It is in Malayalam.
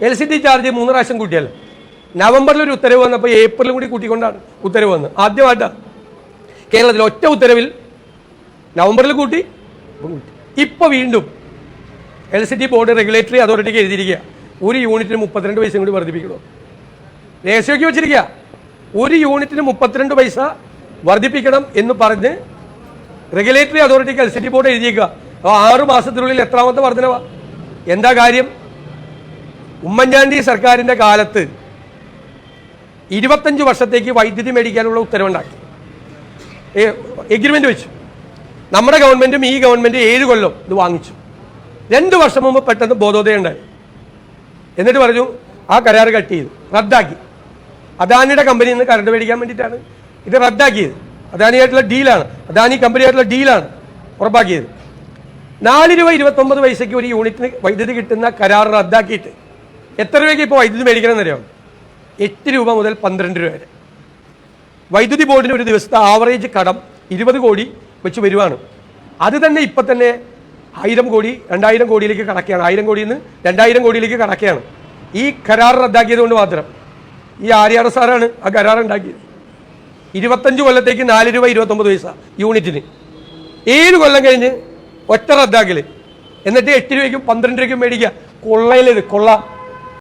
എൽ സി ഡി ചാർജ് മൂന്ന് പ്രാവശ്യം കൂട്ടിയല്ലോ നവംബറിൽ ഒരു ഉത്തരവ് വന്നപ്പോൾ ഏപ്രിലും കൂടി കൂട്ടിക്കൊണ്ടാണ് ഉത്തരവ് വന്നത്. ആദ്യമായിട്ടാണ് കേരളത്തിൽ ഒറ്റ ഉത്തരവിൽ നവംബറിൽ കൂട്ടി ഇപ്പം കൂട്ടി. ഇപ്പോൾ വീണ്ടും L C T board regulatory അതോറിറ്റിക്ക് എഴുതിയിരിക്കുക. ഒരു യൂണിറ്റിന് മുപ്പത്തിരണ്ട് പൈസയും കൂടി വർദ്ധിപ്പിക്കണോ? രേഷ്യോയ്ക്ക് വെച്ചിരിക്കുക. ഒരു യൂണിറ്റിന് മുപ്പത്തിരണ്ട് പൈസ വർദ്ധിപ്പിക്കണം എന്ന് പറഞ്ഞ് റെഗുലേറ്ററി അതോറിറ്റിക്ക് എൽ സി ടി ബോർഡ് എഴുതിയേക്കുക. അപ്പോൾ ആറ് മാസത്തിനുള്ളിൽ എത്രാമത്തെ വർധനവാ? എന്താ കാര്യം? ഉമ്മൻചാണ്ടി സർക്കാരിന്റെ കാലത്ത് ഇരുപത്തഞ്ച് വർഷത്തേക്ക് വൈദ്യുതി മേടിക്കാനുള്ള ഉത്തരവുണ്ടാക്കി. എഗ്രിമെന്റ് വെച്ചു. നമ്മുടെ ഗവൺമെന്റും ഈ ഗവൺമെന്റ് ഏഴ് കൊല്ലം ഇത് വാങ്ങിച്ചു. രണ്ട് വർഷം മുമ്പ് പെട്ടെന്ന് ബോധോദയം ഉണ്ടായി. എന്നിട്ട് പറഞ്ഞു ആ കരാർ കട്ട് ചെയ്തു റദ്ദാക്കി. അദാനിയുടെ കമ്പനിയിൽ നിന്ന് കറണ്ട് മേടിക്കാൻ വേണ്ടിയിട്ടാണ് ഇത് റദ്ദാക്കിയത്. അദാനിയായിട്ടുള്ള ഡീലാണ് അദാനി കമ്പനിയായിട്ടുള്ള ഡീലാണ് ഉറപ്പാക്കിയത്. നാല് രൂപ ഇരുപത്തൊമ്പത് പൈസയ്ക്ക് ഒരു യൂണിറ്റിന് വൈദ്യുതി കിട്ടുന്ന കരാർ റദ്ദാക്കിയിട്ട് എത്ര രൂപയ്ക്ക് ഇപ്പോൾ വൈദ്യുതി മേടിക്കണം എന്നറിയോ എട്ട് രൂപ മുതൽ പന്ത്രണ്ട് രൂപ വരെ. വൈദ്യുതി ബോർഡിന് ഒരു ദിവസത്തെ ആവറേജ് കടം ഇരുപത് കോടി വെച്ച് വരുവാണ്. അത് തന്നെ ഇപ്പം തന്നെ ആയിരം കോടി രണ്ടായിരം കോടിയിലേക്ക് കടക്കുകയാണ്. ആയിരം കോടിയിൽ നിന്ന് രണ്ടായിരം കോടിയിലേക്ക് കടക്കുകയാണ്. ഈ കരാർ റദ്ദാക്കിയത് കൊണ്ട് മാത്രം. ഈ ആര്യാട സാറാണ് ആ കരാർ ഉണ്ടാക്കിയത്. ഇരുപത്തഞ്ച് കൊല്ലത്തേക്ക് നാല് രൂപ ഇരുപത്തൊമ്പത് പൈസ യൂണിറ്റിന്. ഏഴ് കൊല്ലം കഴിഞ്ഞ് ഒറ്റ റദ്ദാക്കൽ എന്നിട്ട് എട്ട് രൂപയ്ക്കും പന്ത്രണ്ട് രൂപയ്ക്കും മേടിക്കുക. കൊള്ളയിലത് കൊള്ള.